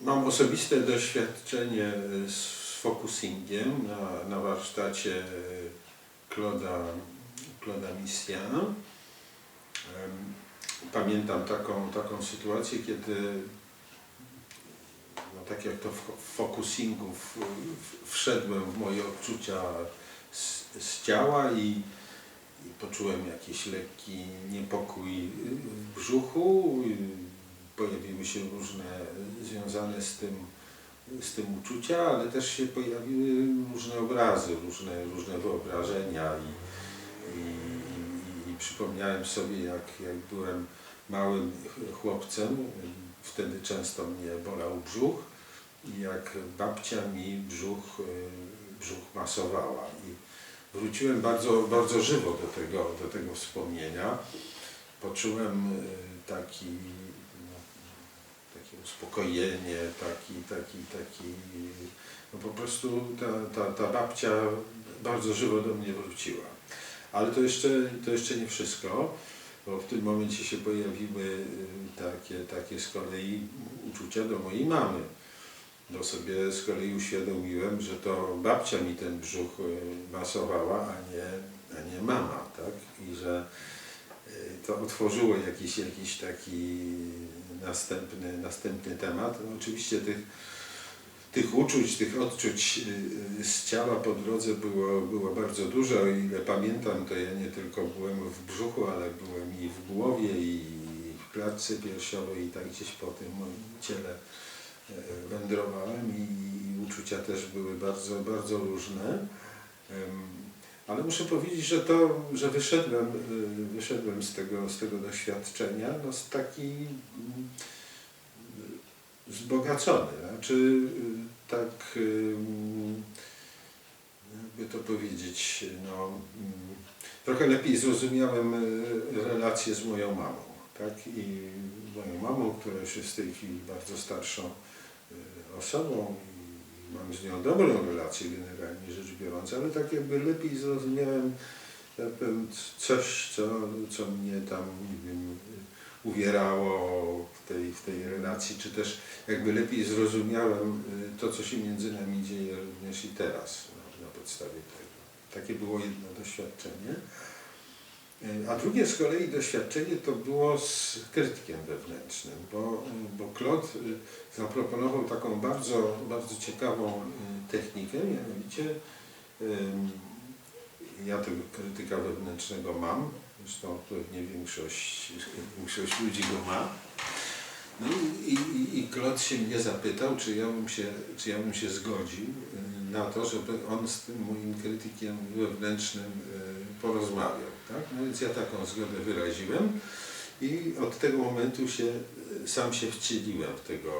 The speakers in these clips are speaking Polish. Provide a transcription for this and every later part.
Mam osobiste doświadczenie z focusingiem na, na warsztacie Claude'a, Claude'a Missiana. Em, Pamiętam taką, taką sytuację, kiedy no tak jak to w focusingu w, w, wszedłem w moje odczucia z, z ciała i, i poczułem jakiś lekki niepokój w brzuchu. i Pojawiły się różne związane z tym, z tym uczucia, ale też się pojawiły różne obrazy, różne, różne wyobrażenia i, i, i, i przypomniałem sobie jak, jak byłem małym chłopcem, wtedy często mnie bolał brzuch i jak babcia mi brzuch, brzuch masowała i wróciłem bardzo, bardzo żywo do tego, do tego wspomnienia. Poczułem y, taki, uspokojenie, taki, taki, taki, no po prostu ta, ta, ta babcia bardzo żywo do mnie wróciła. Ale to jeszcze, to jeszcze nie wszystko, bo w tym momencie się pojawiły y, takie, takie z kolei uczucia do mojej mamy. Bo sobie z kolei uświadomiłem, że to babcia mi ten brzuch y, masowała, a nie, a nie mama, tak? I że y, to otworzyło jakiś, jakiś taki następny, następny temat. No, oczywiście tych, tych uczuć, tych odczuć y, z ciała po drodze było, było bardzo dużo. O ile pamiętam, to ja nie tylko byłem w brzuchu, ale byłem i w głowie, i w klatce piersiowej, i tak gdzieś po tym moim ciele e, wędrowałem i, i uczucia też były bardzo, bardzo różne. Ale muszę powiedzieć, że to, że wyszedłem, y, wyszedłem z tego, z tego doświadczenia, no z taki mm, wzbogacony. Znaczy y, tak, ym, jakby to powiedzieć, no, mm, trochę lepiej zrozumiałem y, relację z moją mamą. Tak? I moją mamą, która już jest w tej chwili bardzo starszą y, osobą mam z nią dobrą relację generalnie rzecz biorąc, ale tak jakby lepiej zrozumiałem powiem, coś, co, co mnie tam nie wiem, uwierało w tej, w tej relacji, czy też jakby lepiej zrozumiałem y, to, co się między nami dzieje również i teraz na, na podstawie tego. Takie było jedno doświadczenie. Y, A drugie z kolei doświadczenie to było z krytykiem wewnętrznym, bo, y, bo Claude y, zaproponował taką bardzo, bardzo ciekawą y, technikę, mianowicie ym, ja tego krytyka wewnętrznego mam, zresztą pewnie większość, większość ludzi go ma. No i, i, i Claude się mnie zapytał, czy ja bym się, czy ja bym się zgodził y, na to, żeby on z tym moim krytykiem wewnętrznym y, porozmawiał. Tak? No więc ja taką zgodę wyraziłem i od tego momentu się, sam się wcieliłem w tego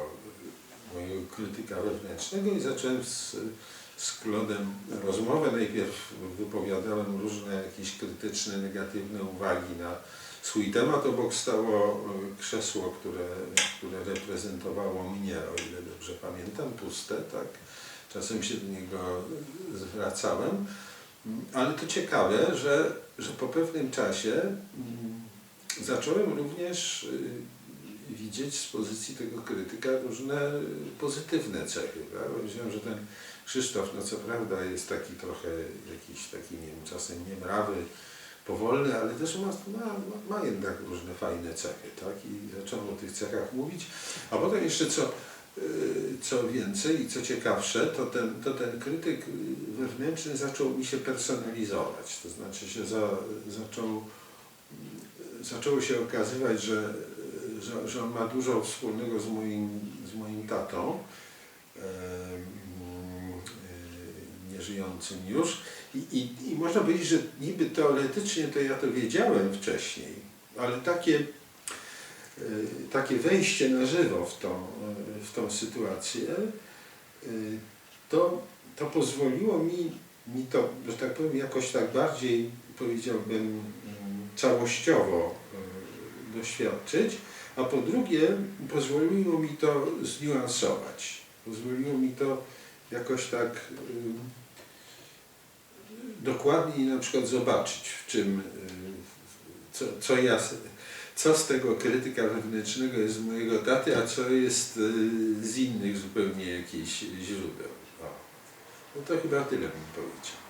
mojego krytyka wewnętrznego i zacząłem z, z Klodem rozmowę. Najpierw wypowiadałem różne jakieś krytyczne, negatywne uwagi na swój temat. Obok stało y, krzesło, które, które reprezentowało mnie, o ile dobrze pamiętam, puste, tak. Czasem się do niego zwracałem. Mm, Ale to ciekawe, że, że po pewnym czasie mm, zacząłem również y, widzieć z pozycji tego krytyka różne pozytywne cechy. Prawda? Myślałem, że ten Krzysztof, no co prawda jest taki trochę jakiś taki, nie wiem, czasem niemrawy, powolny, ale też ma, ma, ma, jednak różne fajne cechy, tak? I zacząłem o tych cechach mówić, a potem jeszcze co, co więcej i co ciekawsze, to ten, to ten krytyk y, wewnętrzny zaczął mi się personalizować, to znaczy się za, zaczął, zaczęło się okazywać, że, że, że on ma dużo wspólnego z moim, z moim tatą, y, nieżyjącym już. I, i, I można powiedzieć, że niby teoretycznie to ja to wiedziałem wcześniej, ale takie, y, takie wejście na żywo w tą, y, w tą sytuację, y, to, to pozwoliło mi, mi to, że tak powiem, jakoś tak bardziej, powiedziałbym, mm, całościowo y, doświadczyć, a po drugie pozwoliło mi to zniuansować. Pozwoliło mi to jakoś tak y, dokładniej na przykład zobaczyć, w czym, y, co, co ja, co z tego krytyka wewnętrznego jest z mojego taty, a co jest y, z innych zupełnie jakichś źródeł. No to chyba tyle bym powiedział.